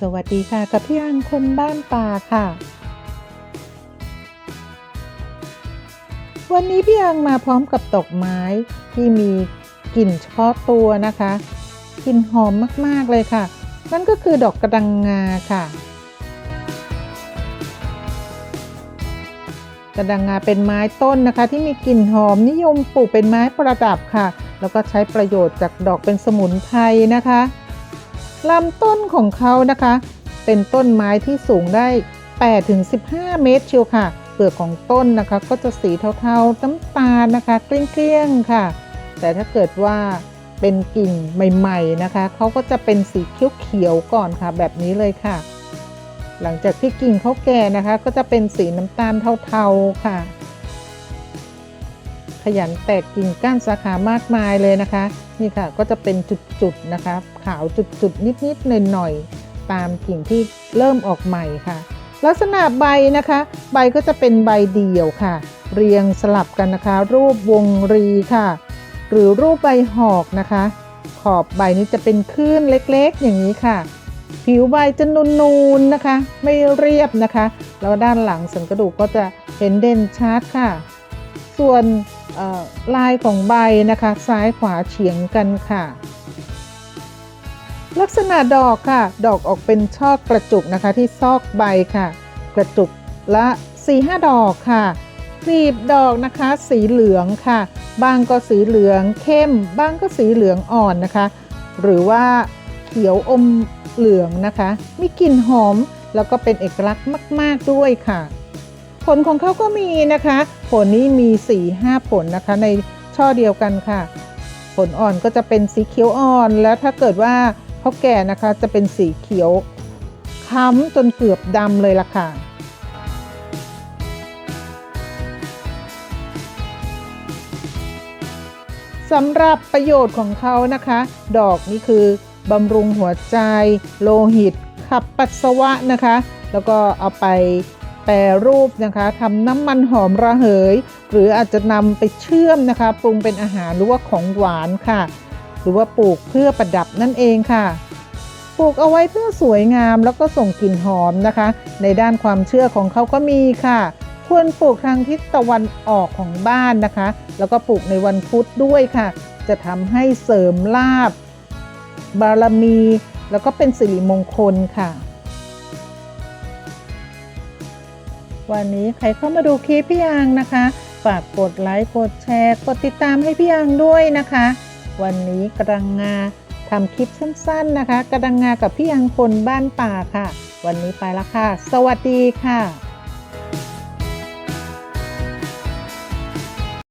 สวัสดีค่ะ กับพี่อันคนบ้านป่าค่ะ วันนี้พี่อังมาพร้อมกับดอกไม้ที่มีกลิ่นเฉพาะตัวนะคะกลิ่นหอมมากๆเลยค่ะ นั่นก็คือดอกกระดังงาค่ะ กระดังงาเป็นไม้ต้นนะคะ ที่มีกลิ่นหอมนิยมปลูกเป็นไม้ประดับค่ะ แล้วก็ใช้ประโยชน์จากดอกเป็นสมุนไพรนะคะ ลำต้นของเขานะคะ เป็นต้นไม้ที่สูงได้ 8-15 เมตรเชียวค่ะ เปลือกของต้นนะคะ ก็จะสีเทาๆน้ำตาลนะคะ เกลี้ยงๆค่ะ แต่ถ้าเกิดว่าเป็นกิ่งใหม่ ๆนะคะ เขาก็จะเป็นสีเขียวๆก่อนค่ะ แบบนี้เลยค่ะ หลังจากที่กิ่งเขาแก่นะคะ ก็จะเป็นสีน้ำตาลเทาๆค่ะ ขยันแตกกิ่งก้านสาขามากมายเลยนะคะ นี่ค่ะก็จะเป็นจุดๆนะคะขาวจุดๆนิดๆหน่อยๆตามกิ่งที่เริ่มออกใหม่ค่ะ ลักษณะใบนะคะ ใบก็จะเป็นใบเดี่ยวค่ะ เรียงสลับกันนะคะ รูปวงรีค่ะ หรือรูปใบหอกนะคะ ขอบใบนี้จะเป็นคลื่นเล็กๆ อย่างนี้ค่ะ ผิวใบจะนูนๆนะคะ ไม่เรียบนะคะ แล้วด้านหลังสันกระดูกก็จะเห็นเด่นชัดค่ะ ส่วน ลายของใบนะคะ ซ้ายขวาเฉียงกันค่ะ ลักษณะดอกค่ะ ดอกออกเป็นช่อกระจุกนะคะที่ซอกใบค่ะ กระจุกละ 4-5 ดอกค่ะกลีบดอกนะคะ สีเหลืองค่ะ บางก็สีเหลืองเข้ม บางก็สีเหลืองอ่อนนะคะ หรือว่าเขียวอมเหลืองนะคะ มีกลิ่นหอม แล้วก็เป็นเอกลักษณ์มาก ๆ ด้วยค่ะ ผลของเขาก็มีนะคะ ผลนี้มี 4-5 ผลนะคะในช่อเดียวกันค่ะ ผลอ่อนก็จะเป็นสีเขียวอ่อน แล้วถ้าเกิดว่าเขาแก่นะคะจะเป็นสีเขียวค้ำจนเกือบดำเลยล่ะค่ะสำหรับประโยชน์ของเขานะคะ ดอกนี่คือบำรุงหัวใจ โลหิต ขับปัสสาวะนะคะ แล้วก็เอาไป แปรรูปนะคะทำน้ำมันหอมระเหย หรืออาจจะนำไปเชื่อมนะคะ ปรุงเป็นอาหารหรือว่าของหวานค่ะ หรือว่าปลูกเพื่อประดับนั่นเองค่ะปลูกเอาไว้เพื่อสวยงามแล้วก็ส่งกลิ่นหอมนะคะ ในด้านความเชื่อของเขาก็มีค่ะ ควรปลูกทางทิศตะวันออกของบ้านนะคะ แล้วก็ปลูกในวันพุธด้วยค่ะ จะทำให้เสริมลาบ บารมี แล้วก็เป็นสิริมงคลค่ะ วันนี้ใครเข้ามาดูคลิปพี่ยางนะคะ ฝากกดไลค์กดแชร์กดติดตามให้พี่ยางด้วยนะคะ วันนี้กระดังงาทำคลิปสั้นๆนะคะ กระดังงากับพี่ยางคนบ้านป่าค่ะ วันนี้ไปละค่ะ สวัสดีค่ะ